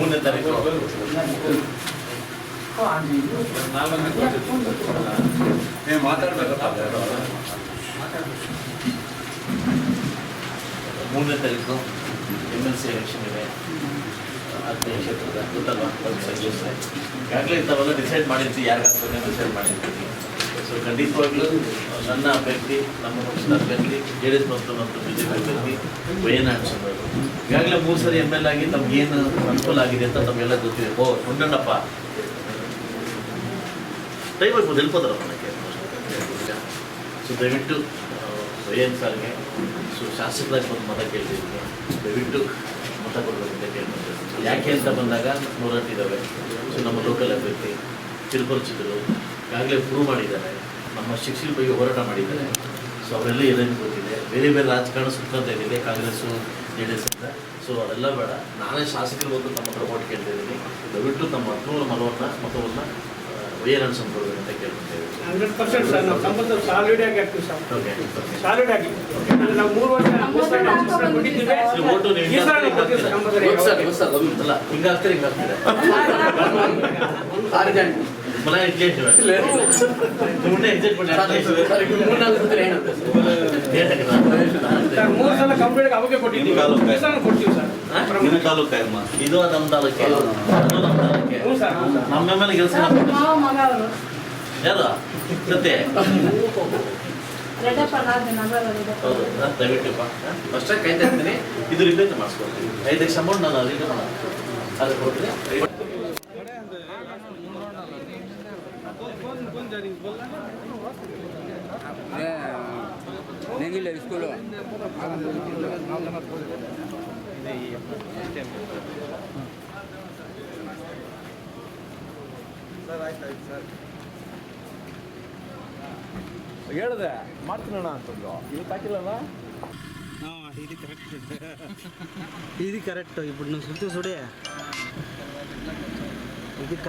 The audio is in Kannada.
ಮೂರನೇ ತಾರೀಕು ಮೂರನೇ ತಾರೀಕು ಎಂ ಎಲ್ ಸಿ ಎಲೆಕ್ಷನ್ ಇದೆ ಹದಿನೈದು ಕ್ಷೇತ್ರದ ಗೊತ್ತಲ್ವಾ ಈಗಾಗಲೇ ಇಂಥವೆಲ್ಲ ಡಿಸೈಡ್ ಮಾಡಿರ್ತೀವಿ. ಯಾರಿಗಾಗ್ತದೆ ಡಿಸೈಡ್ ಮಾಡಿರ್ತೀವಿ. ಸೊ ಖಂಡಿತವಾಗ್ಲೂ ನನ್ನ ಅಭ್ಯರ್ಥಿ, ನಮ್ಮ ಪಕ್ಷದ ಅಭ್ಯರ್ಥಿ, ಜೆ ಡಿ ಎಸ್ ಮತ್ತು ಮತ್ತು ಬಿ ಜೆ ಪಿ ಅಭ್ಯರ್ಥಿ ವಯನಾಡ್ ಅವರು ಈಗಾಗಲೇ ಮೂರು ಸರಿ ಎಂ ಎಲ್ ಆಗಿ ತಮ್ಗೇನು ಅನುಕೂಲ ಆಗಿದೆ ಅಂತ ತಮಗೆಲ್ಲ ಗೊತ್ತಿದೆ. ಓ, ಕೊಂಡಣ್ಣಪ್ಪ. ದಯವಿಟ್ಟು ಆಗ್ಬೋದು ಮನಕ್ಕೆ. ಸೊ, ದಯವಿಟ್ಟು ವೈಎನ್ ಸಾರ್ಗೆ, ಸೊ, ಶಾಸಕರಾಗಿ ಒಂದು ಮತ ಕೇಳ್ತಿದ್ದೀನಿ. ದಯವಿಟ್ಟು ಮತ ಕೊಡಬೇಕಂತ ಕೇಳ್ಕೊಳ್ತೀನಿ ಯಾಕೆ ಅಂತ ಬಂದಾಗ ನೂರಟ್ಟಿದ್ದಾವೆ ಸೊ, ನಮ್ಮ ಲೋಕಲ್ ಅಭ್ಯರ್ಥಿ ತಿರುಪರಿಚಿತರು ಈಗಾಗಲೇ ಪ್ರೂವ್ ಮಾಡಿದ್ದಾರೆ. ನಮ್ಮ ಶಿಕ್ಷಣ ಬಗ್ಗೆ ಹೋರಾಟ ಮಾಡಿದ್ದಾರೆ. ಸೊ ಅವರೆಲ್ಲ ಏನೇನು ಗೊತ್ತಿದೆ? ಬೇರೆ ಬೇರೆ ರಾಜಕಾರಣ ಸುತ್ತಂತ ಏನಿದೆ? ಕಾಂಗ್ರೆಸ್ಸು ಜೆ ಡಿ ಎಸ್ ಅಂತ. ಸೊ ಅದೆಲ್ಲ ಬೇಡ. ನಾನೇ ಶಾಸಕರು ಬಂದು ನಮ್ಮ ಹತ್ರ ಓಟ್ ಕೇಳ್ತಿದ್ದೀನಿ ದಯವಿಟ್ಟು ತಮ್ಮ ಅನುಕೂಲ ಮನವನ್ನು ಮತವನ್ನು ವೈಎನ್ ಸಂಪರ್ಕ ಅಂತ ಕೇಳ್ಕೊಳ್ತೇವೆ ಹಂಡ್ರೆಡ್ ಪರ್ಸೆಂಟ್ ಸರ್ ನಾವು ಕಂಪಲ್ಸರಿ ಸಾಲಿಡ್ ಆಗಿ ಹಾಕ್ತೀವಿ ಸರ್. ಓಕೆ ಸಾಲಿಡ್ ಆಗಿ. ನಾವು ಮೂರು ವರ್ಷ ಓಟು. ಅಲ್ಲ ಹಿಂಗಾಗ್ತಾರೆ ಹಿಂಗಾಗ್ತಾರೆ. ಮೂರು ಸಲ ಕಂಪ್ಲೀಟ್ ಅವಾಗೆ ಕೊಟ್ಟಿದ್ದೀವಿ ಕೊಡ್ತೀವಿ ಸರ್ ತಾಲೂಕ ಇದು ನಮ್ಮ ತಾಲೂಕೆ ನಮ್ಮ ಸರ್ ನಮ್ಮ ಮೇಲೆ ಕೆಲಸ ಯಾರು ಸತ್ಯ ಹೌದು ನಾನು ದಯವಿಟ್ಟಪ್ಪ ಫಸ್ಟಾಗಿ ಕೈ ತರ್ತೀನಿ ಇದು ರಿಪೇರಿ ಮಾಡಿಸ್ಕೊಡ್ತೀನಿ ಐದು ಲಕ್ಷ ಅಮೌಂಟ್ ನಾನು ಅದಕ್ಕೆ ಅದು ಕೊಡ್ತೀನಿ ನೆಗಿಲ್ಲ ಸ್ಕೂಲು ಹೇಳ್ದೆ ಮಾಡ್ತೀನಣ್ಣ ಅಂತಂದ್ರು ಇವತ್ತು ಹಾಕಿಲ್ಲಲ್ಲ ఇది కరెక్ట్ ఇప్పుడు నువ్వు సుత్తి సుడే ఇది కరెక్ట్